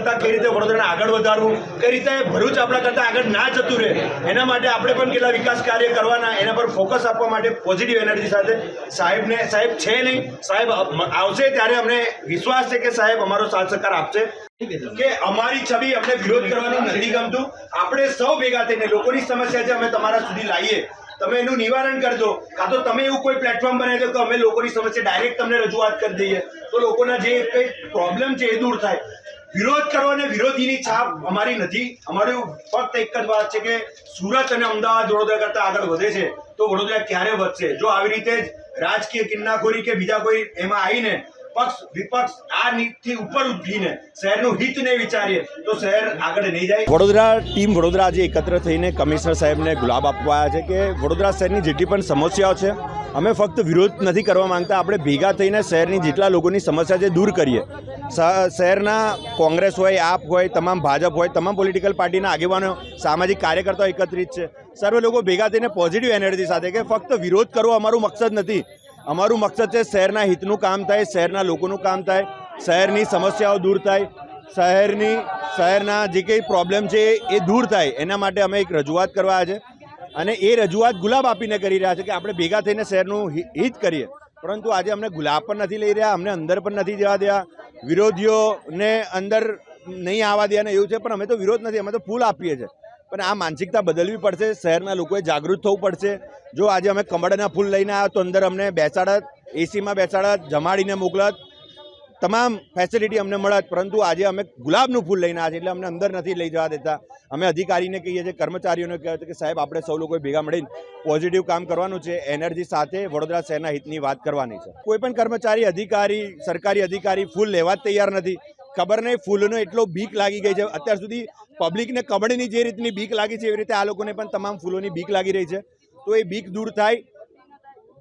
કરતાં કઈ રીતે વડોદરાને આગળ વધારવું, કઈ રીતે ભરૂચ આપણા કરતાં આગળ ના જતું રહે, એના માટે આપણે પણ કેટલા વિકાસ કાર્ય કરવાના, એના પર ફોકસ આપવા માટે પોઝિટિવ એનર્જી સાથે સાહેબને, સાહેબ છે નહીં, સાહેબ આવશે ત્યારે અમને વિશ્વાસ છે કે સાહેબ અમારો સાથ સહકાર આપશે. કે અમારી છબી અમને વિરોધ કરવાનું નથી ગમતું. આપણે સૌ ભેગા થઈને, લોકોની સમસ્યા છે, અમે તમારા સુધી લાવીએ. તમે એનું નિવારણ કરજો. કાં તો તમે એવું કોઈ પ્લેટફોર્મ બનાવી દો કે અમે લોકોની સમસ્યા ડાયરેક્ટ તમને રજૂઆત કરી દઈએ. તો લોકોના જે કંઈ પ્રોબ્લેમ છે એ દૂર થાય. વિરોધ કરો અને વિરોધીની છાપ અમારી નથી. અમારું ફક્ત એક જ વાત છે કે સુરત અને અમદાવાદ વડોદરા કરતાં આગળ વધે છે. તો વડોદરા ક્યારે વધશે? જો આવી રીતે જ રાજકીય કિન્નાખોરી કે બીજા કોઈ એમાં આવીને પક્ષ, વિપક્ષ આ નીતિથી ઉપર ઉઠીને શહેરનું હિત નહીં વિચારીએ, તો શહેર આગળ નહીં જાય. વડોદરા ટીમ વડોદરા આજે એકત્ર થઈને કમિશનર સાહેબને ગુલાબ આપવા છે કે વડોદરા શહેરની જેટલી પણ સમસ્યાઓ છે, અમે ફક્ત વિરોધ નથી કરવા માંગતા, આપણે ભેગા થઈને શહેરની જેટલા લોકોની સમસ્યા છે દૂર કરીએ. શહેરના કોંગ્રેસ હોય, આપ હોય, તમામ ભાજપ હોય, તમામ પોલિટિકલ પાર્ટીના આગેવાનો, સામાજિક કાર્યકર્તાઓ એકત્રિત છે. સર્વે લોકો ભેગા થઈને પોઝિટિવ એનર્જી સાથે કે ફક્ત વિરોધ કરવો અમારું મકસદ નથી. અમારું મકસદ છે શહેરના હિતનું કામ થાય, શહેરના લોકોનું કામ થાય, શહેરની સમસ્યાઓ દૂર થાય, શહેરની, શહેરના જે કંઈ પ્રોબ્લેમ છે એ દૂર થાય. એના માટે અમે એક રજૂઆત કરવા છે અને એ રજૂઆત ગુલાબ આપીને કરી રહ્યા છે કે આપણે ભેગા થઈને શહેરનું હિત કરીએ. પરંતુ આજે અમને ગુલાબ પણ નથી લઈ રહ્યા, અમને અંદર પણ નથી જવા દેવા. વિરોધીઓને અંદર નહીં આવવા દે અને એવું છે, પણ અમે તો વિરોધ નથી, અમે તો ફૂલ આપીએ છીએ. પણ આ માનસિકતા બદલવી પડશે, શહેરના લોકોએ જાગૃત થવું પડશે. જો આજે અમે કમળના ફૂલ લઈને આવ્યા તો અંદર અમને બેસાડત એસીમાં બેસાડત, જમાડીને મોકલત. તમામ ફેસિલિટી અમને મળત, પરંતુ આજે અમે ગુલાબનું ફૂલ લઈને આવ્યા છે એટલે અમને અંદર નથી લઈ જવા દેતા. અમે અધિકારીને કહીએ છીએ, કર્મચારીઓને કહીએ છીએ કે સાહેબ, આપણે સૌ લોકોએ ભેગા મળીને પોઝિટિવ કામ કરવાનું છે એનર્જી સાથે વડોદરા શહેરના હિતની વાત કરવાની છે. કોઈ પણ કર્મચારી, અધિકારી, સરકારી અધિકારી ફૂલ લેવા જ તૈયાર નથી. ખબર નહીં, ફૂલનો એટલો બીક લાગી ગઈ છે. અત્યાર સુધી પબ્લિકને કમળની જે રીતની બીક લાગી છે, એવી રીતે આ લોકોને પણ તમામ ફૂલોની બીક લાગી રહી છે. તો એ બીક દૂર થાય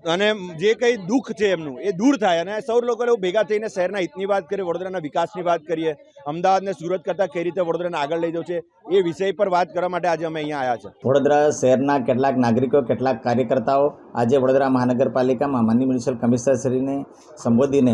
અને જે કંઈ દુઃખ છે એમનું, એ દૂર થાય. અને સૌ લોકો ભેગા થઈને શહેરના હિતની વાત કરીએ, વડોદરાના વિકાસની વાત કરીએ, અમદાવાદને સુરત કરતાં કઈ રીતે વડોદરાને આગળ લઈ જવું છે એ વિષય પર વાત કરવા માટે આજે અમે અહીંયા આવ્યા છે. વડોદરા શહેરના કેટલાક નાગરિકો, કેટલાક કાર્યકર્તાઓ આજે વડોદરા મહાનગરપાલિકામાં માનનીય મ્યુનિસિપલ કમિશનરશ્રીને સંબોધીને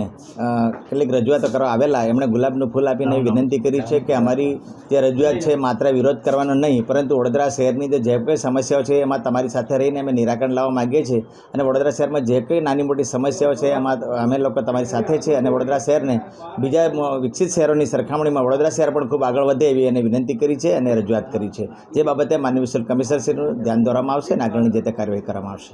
કેટલીક રજૂઆતો કરવા આવેલા. એમણે ગુલાબનું ફૂલ આપીને વિનંતી કરી છે કે અમારી જે રજૂઆત છે માત્ર વિરોધ કરવાનો નહીં, પરંતુ વડોદરા શહેરની જે કંઈ સમસ્યાઓ છે એમાં તમારી સાથે રહીને અમે નિરાકરણ લાવવા માગીએ છીએ. અને વડોદરા શહેરમાં જે કંઈ નાની મોટી સમસ્યાઓ છે એમાં અમે લોકો તમારી સાથે છે અને વડોદરા શહેરને બીજા વિકસિત શહેરોની સરખામણીમાં વડોદરા શહેર પણ ખૂબ આગળ વધે એવી એને વિનંતી કરી છે અને રજૂઆત કરી છે. જે બાબતે માનનીય મ્યુનિસિપલ કમિશનરશ્રીનું ધ્યાન દોરવામાં આવશે અને આગળની જે તે કાર્યવાહી કરવામાં આવશે.